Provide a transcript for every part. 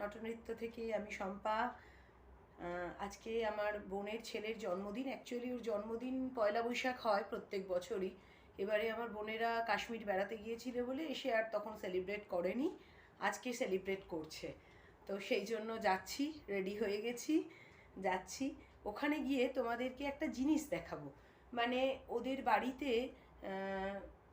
নটনৃত্য থেকে আমি শম্পা। আজকে আমার বোনের ছেলের জন্মদিন। অ্যাকচুয়ালি ওর জন্মদিন পয়লা বৈশাখ হয় প্রত্যেক বছরই। এবারে আমার বোনেরা কাশ্মীর বেড়াতে গিয়েছিল বলে এসে আর তখন সেলিব্রেট করেনি। আজকে সেলিব্রেট করছে। তো সেই জন্য যাচ্ছি রেডি হয়ে গেছি, যাচ্ছি। ওখানে গিয়ে তোমাদেরকে একটা জিনিস দেখাবো। মানে ওদের বাড়িতে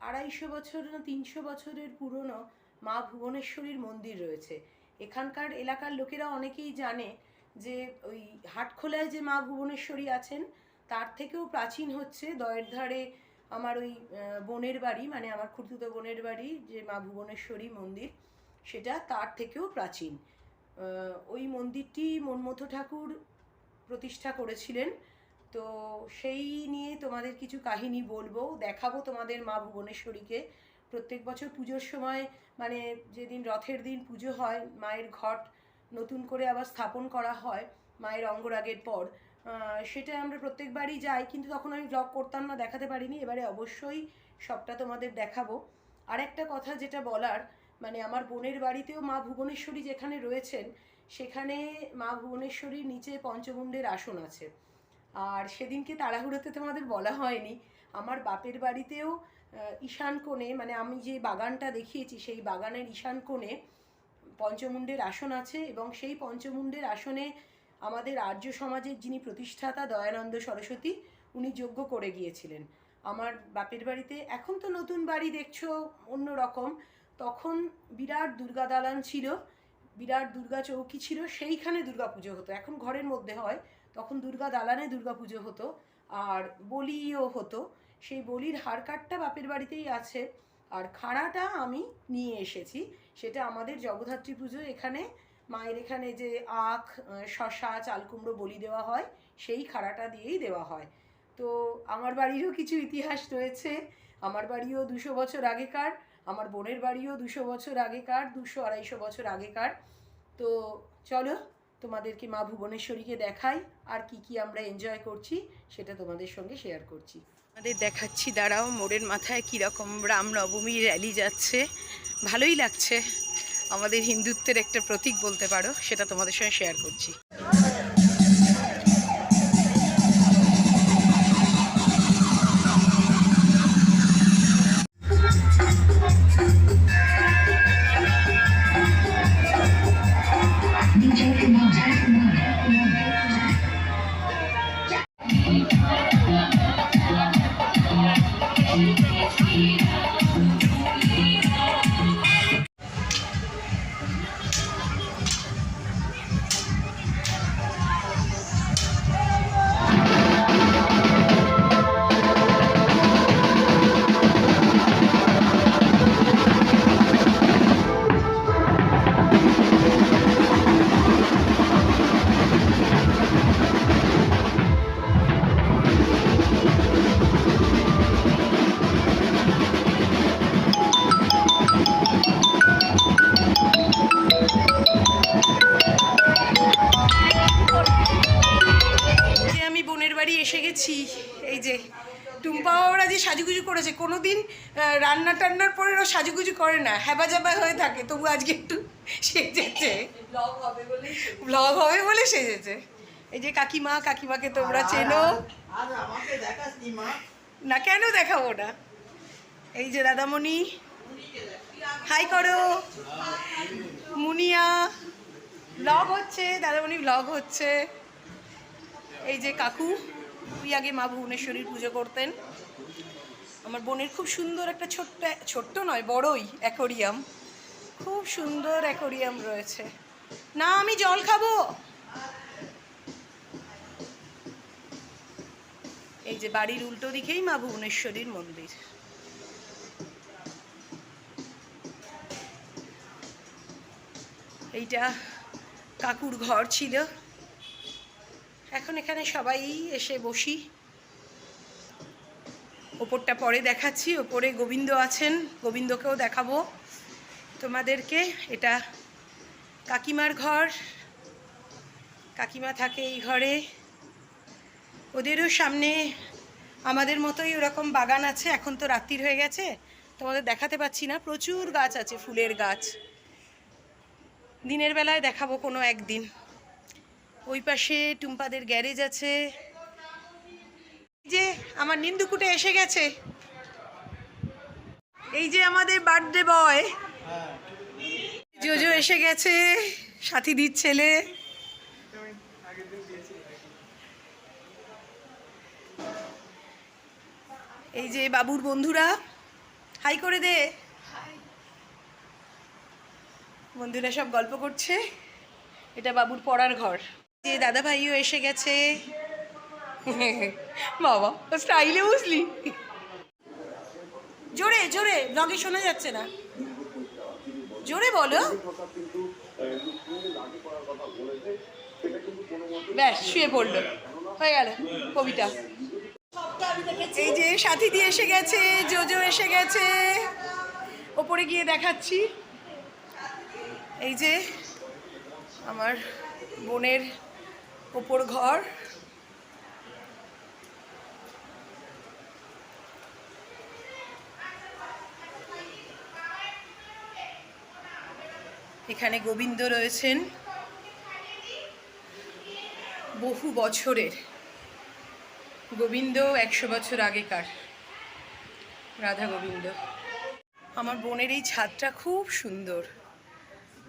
আড়াইশো বছর না তিনশো বছরের পুরনো মা ভুবনেশ্বরীর মন্দির রয়েছে। এখানকার এলাকার লোকেরা অনেকেই জানে যে ওই হাটখোলায় যে মা ভুবনেশ্বরী আছেন, তার থেকেও প্রাচীন হচ্ছে দয়ের ধারে আমার ওই বোনের বাড়ি মানে আমার খুঁড়তুতো বোনের বাড়ি, যে মা ভুবনেশ্বরী মন্দির, সেটা তার থেকেও প্রাচীন। ওই মন্দিরটি মনমথ ঠাকুর প্রতিষ্ঠা করেছিলেন। তো সেই নিয়ে তোমাদের কিছু কাহিনী বলব, দেখাবো তোমাদের মা ভুবনেশ্বরীকে। প্রত্যেক বছর পুজোর সময় মানে যেদিন রথের দিন পুজো হয়, মায়ের ঘট নতুন করে আবার স্থাপন করা হয়, মায়ের অঙ্গরাগের পর। সেটা আমরা প্রত্যেকবারই যাই, কিন্তু তখন আমি ব্লগ করতাম না, দেখাতে পারিনি। এবারে অবশ্যই সবটা তোমাদের দেখাবো। আর একটা কথা যেটা বলার মানে আমার বোনের বাড়িতেও মা ভুবনেশ্বরী যেখানে রয়েছেন, সেখানে মা ভুবনেশ্বরীর নিচে পঞ্চমুণ্ডের আসন আছে। আর সেদিনকে তাড়াহুড়োতে তোমাদের বলা হয়নি। আমার বাপের বাড়িতেও ঈশান কোণে মানে আমি যে বাগানটা দেখিয়েছি, সেই বাগানের ঈশান কোণে পঞ্চমুণ্ডের আসন আছে এবং সেই পঞ্চমুণ্ডের আসনে আমাদের আর্য সমাজের যিনি প্রতিষ্ঠাতা দয়ানন্দ সরস্বতী, উনি যোগ্য করে গিয়েছিলেন। আমার বাপের বাড়িতে এখন তো নতুন বাড়ি দেখছ অন্য রকম। তখন বিরাট দুর্গা দালান ছিল, বিরাট দুর্গা চৌকি ছিল, সেইখানে দুর্গা পুজো হতো। এখন ঘরের মধ্যে হয়। তখন দুর্গা দালানে দুর্গা পুজো হতো আর বলিও হতো। সেই বলির হার কাঠটা বাপের বাড়িতেই আছে। আর খাড়াটা আমি নিয়ে এসেছি। সেটা আমাদের জগদ্ধাত্রী পুজো। এখানে মায়ের এখানে যে আখ শশা, চালকুমড়ো বলি দেওয়া হয়, সেই খাড়াটা দিয়েই দেওয়া হয়। তো আমার বাড়িরও কিছু ইতিহাস রয়েছে। আমার বাড়িও দুশো বছর আগেকার, আমার বোনের বাড়িও দুশো বছর আগেকার, দুশো আড়াইশো বছর আগেকার। তো চলো তোমাদেরকে মা ভুবনেশ্বরীকে দেখাই আর কি কি আমরা এনজয় করছি, সেটা তোমাদের সঙ্গে শেয়ার করছি। আমাদের দেখাচ্ছি, দাঁড়াও, মোড়ের মাথায় কীরকম রামনবমী র্যালি যাচ্ছে। ভালোই লাগছে। আমাদের হিন্দুত্বের একটা প্রতীক বলতে পারো, সেটা তোমাদের সঙ্গে শেয়ার করছি। গেছি এই যে টুম্পা ওরা যে সাজুগুজু করেছে কোনো দিন রান্না টান্নার পরে ওরা সাজুগুজু করে না। হ্যাবা জাবা হয়ে থাকে তবু আজকে একটু সেজেছে। ব্লগ হবে বলে সেজেছে। এই যে কাকিমা কাকিমাকে তোমরা চেনো। না কেন দেখাবো না? এই যে দাদামণি। হাই করো। মুনিয়া। ব্লগ হচ্ছে দাদামণি ব্লগ হচ্ছে। এই যে কাকু। তুই আগে মা ভুবনেশ্বরীর পুজো করতেন। আমার বোনের খুব সুন্দর একটা ছোট্ট ছোট্ট নয়, বড়ই অ্যাকোরিয়াম। খুব সুন্দর অ্যাকোরিয়াম রয়েছে। না, আমি জল খাব। এই যে বাড়ির উল্টো দিকেই মা ভুবনেশ্বরীর মন্দির। এইটা কাকুর ঘর ছিল। এখন এখানে সবাই এসে বসি। ওপরটা পরে দেখাচ্ছি, ওপরে গোবিন্দ আছেন, গোবিন্দকেও দেখাবো। তোমাদেরকে এটা কাকিমার ঘর। কাকিমা থাকে এই ঘরে। ওদেরও সামনে আমাদের মতোই ওরকম বাগান আছে, এখন তো রাত্রির হয়ে গেছে। তোমাদের দেখাতে পাচ্ছি না, প্রচুর গাছ আছে, ফুলের গাছ। দিনের বেলায় দেখাবো কোনো একদিন। ওই পাশে টুম্পাদের গ্যারেজ আছে। যে আমার নিন্দুকুটে এসে গেছে। এই যে আমাদের বার্থডে বয়। জোজো এসে গেছে, সাথী সাথীদির ছেলে। এই যে বাবুর বন্ধুরা, হাই করে দে। বন্ধুরা সব গল্প করছে। এটা বাবুর পড়ার ঘর। যে দাদা ভাইও এসে গেছে। বাবা, স্টাইলে বুঝলি। জোরে জোরে ব্লগে শোনা যাচ্ছে না। জোরে বলো। ব্যাস, শুয়ে পড়ল। হয়ে গেল কবিতা। এই যে সাথী দিয়ে এসে গেছে, জোজো এসে গেছে। ওপরে গিয়ে দেখাচ্ছি। এই যে আমার বোনের ওপর ঘর। এখানে গোবিন্দ রয়েছেন। বহু বছরের। গোবিন্দ একশো বছর আগেকার। রাধা গোবিন্দ। আমার বোনের এই ছাদটা খুব সুন্দর।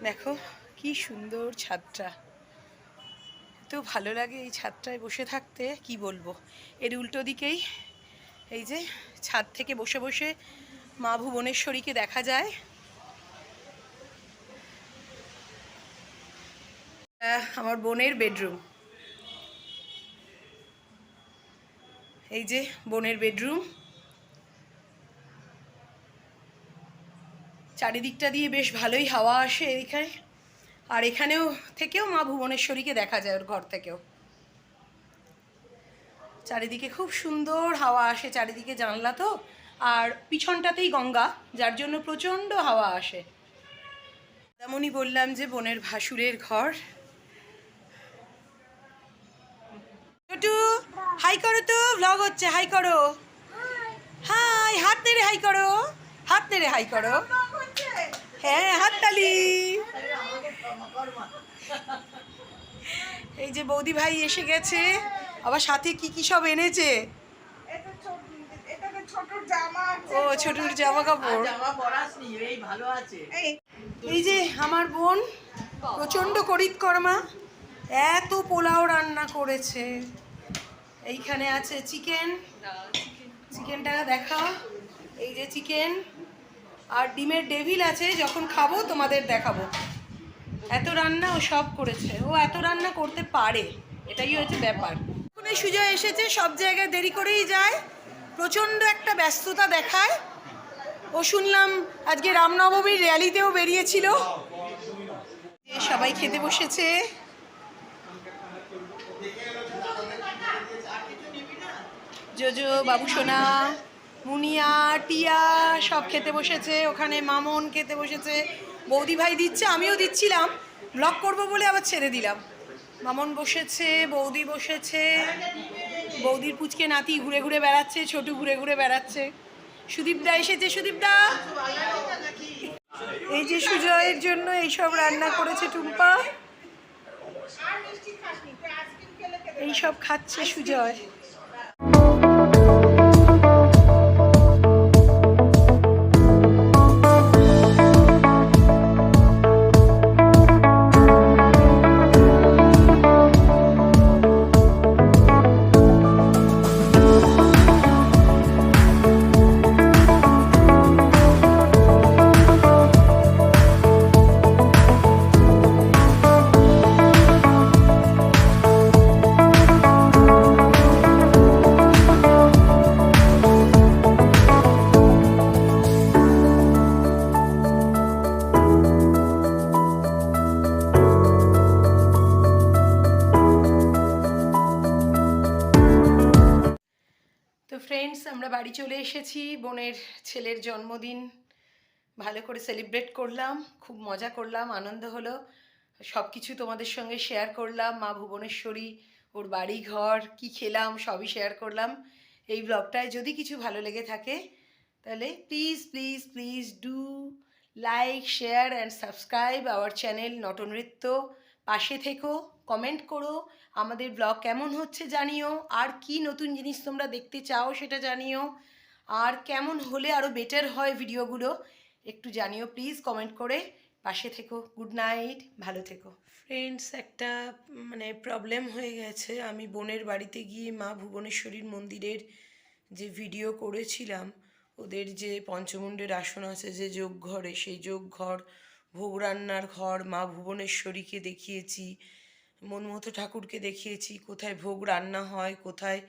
দেখো, কি সুন্দর ছাদটা। এত ভালো লাগে এই ছাদটায় বসে থাকতে, কি বলব? এর উল্টো দিকেই এই যে ছাদ থেকে বসে বসে মা ভুবনেশ্বরীকে দেখা যায়। আমার বোনের বেডরুম। এই যে বোনের বেডরুম। চারিদিকটা দিয়ে বেশ ভালোই হাওয়া আসে এখানে আর এখানেও থেকেও মা ভুবনেশ্বরীকে দেখা যায় ওর ঘর থেকেও। চারিদিকে খুব সুন্দর হাওয়া আসে চারিদিকে জানলা তো, আর পিছনটাতেই গঙ্গা, যার জন্য প্রচণ্ড হাওয়া আসে। তেমনই বললাম যে বোনের ভাসুরের ঘর। ছোটু, হাই করো তো ভ্লগ হচ্ছে, হাই করো। হাই, হাত নেড়ে হাই করো, হাত নেড়ে হাই করো। হ্যাঁ হাততালি। এই যে বৌদি ভাই এসে গেছে। আবার সাথে কি কি সব এনেছে? ও, ছোটুর জামা কাপড়। এই যে আমার বোন, প্রচণ্ড করিত কর্মা, এত পোলাও রান্না করেছে। এইখানে আছে চিকেন। চিকেনটা দেখা। এই যে চিকেন। আর ডিমের ডেভিল আছে, যখন খাব তোমাদের দেখাবো। এত রান্না ও সব করেছে। ও এত রান্না করতে পারে। এটাই হচ্ছে ব্যাপার। এখন এই সুজয় এসেছে সব জায়গায় দেরি করেই যায়। প্রচণ্ড একটা ব্যস্ততা দেখায়। ও শুনলাম আজকে রামনবমীর র্যালিতেও বেরিয়েছিল। সবাই খেতে বসেছে। জোজো বাবুসোনা মুনিয়া টিয়া সব খেতে বসেছে। ওখানে মামন খেতে বসেছে। বৌদি ভাই দিচ্ছে আমিও দিচ্ছিলাম। ব্লগ করব বলে আবার ছেড়ে দিলাম। মামন বসেছে বৌদি বসেছে। বৌদির পুচকে নাতি ঘুরে ঘুরে বেড়াচ্ছে ছোটু ঘুরে ঘুরে বেড়াচ্ছে। সুদীপদা এসেছে সুদীপদা এই যে সুজয়ের জন্য এইসব রান্না করেছে টুম্পা। এইসব খাচ্ছে সুজয়। ফ্রেন্ডস আমরা বাড়ি চলে এসেছি। বোনের ছেলের জন্মদিন। ভালো করে সেলিব্রেট করলাম, খুব মজা করলাম, আনন্দ হলো। সব কিছু তোমাদের সঙ্গে শেয়ার করলাম, মা ভুবনেশ্বরী, ওর বাড়ি ঘর, কি খেলাম, সবই শেয়ার করলাম। এই ব্লগটায় যদি কিছু ভালো লেগে থাকে, তাহলে please please please do like share and subscribe our channel Natanritya. পাশে থেকো কমেন্ট করো, আমাদের ব্লগ কেমন হচ্ছে জানিও, আর কি নতুন জিনিস তোমরা দেখতে চাও সেটা জানিও, আর কেমন হলে আরও বেটার হয় ভিডিওগুলো, একটু জানিও প্লিজ কমেন্ট করে, পাশে থেকো গুড নাইট ভালো থেকো। ফ্রেন্ডস একটা মানে প্রবলেম হয়ে গেছে, আমি বোনের বাড়িতে গিয়ে মা ভুবনেশ্বরীর মন্দিরের যে ভিডিও করেছিলাম, ওদের যে পঞ্চমুণ্ডের আসন আছে, যে যোগ ঘরে সেই যোগ ঘর ভোগ রান্নার ঘর, মা ভুবনেশ্বরীকে দেখিয়েছি মনমতো ঠাকুরকে দেখিয়েছি, কোথায় ভোগ রান্না হয়, কোথায়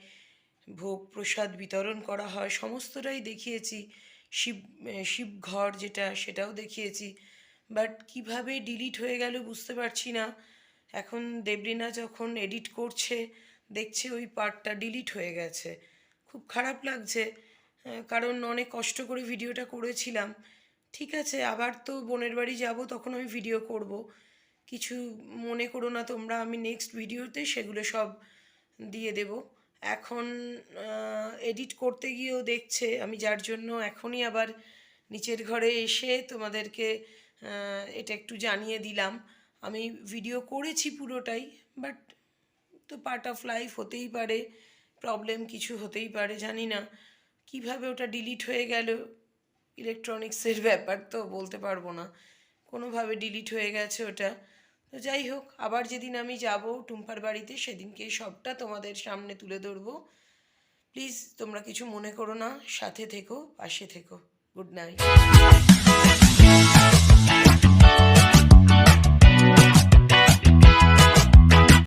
ভোগ প্রসাদ বিতরণ করা হয়, সমস্তটাই দেখিয়েছি। শিব শিবঘর যেটা, সেটাও দেখিয়েছি। বাট কীভাবে ডিলিট হয়ে গেল বুঝতে পারছি না। এখন দেবরিনা যখন এডিট করছে, দেখছে ওই পার্টটা ডিলিট হয়ে গেছে। খুব খারাপ লাগছে কারণ অনেক কষ্ট করে ভিডিওটা করেছিলাম। ঠিক আছে, আবার তো বোনের বাড়ি যাব, তখন আমি ভিডিও করব। কিছু মনে করো না তোমরা, আমি নেক্সট ভিডিওতে সেগুলো সব দিয়ে দেব। এখন এডিট করতে গিয়েও দেখছে, আমি যার জন্য এখনই আবার নিচের ঘরে এসে তোমাদেরকে এটা একটু জানিয়ে দিলাম। আমি ভিডিও করেছি পুরোটাই বাট তো পার্ট অফ লাইফ হতেই পারে প্রবলেম কিছু হতেই পারে, জানি না। কীভাবে ওটা ডিলিট হয়ে গেল ইলেকট্রনিক্সের ব্যাপার তো বলতে পারব না। কোনোভাবে ডিলিট হয়ে গেছে ওটা। তো যাই হোক, আবার যেদিন আমি যাব টুম্পার বাড়িতে, সেদিনকে সবটা তোমাদের সামনে তুলে ধরবো। প্লিজ তোমরা কিছু মনে করো না, সাথে থেকো, পাশে থেকো। Good night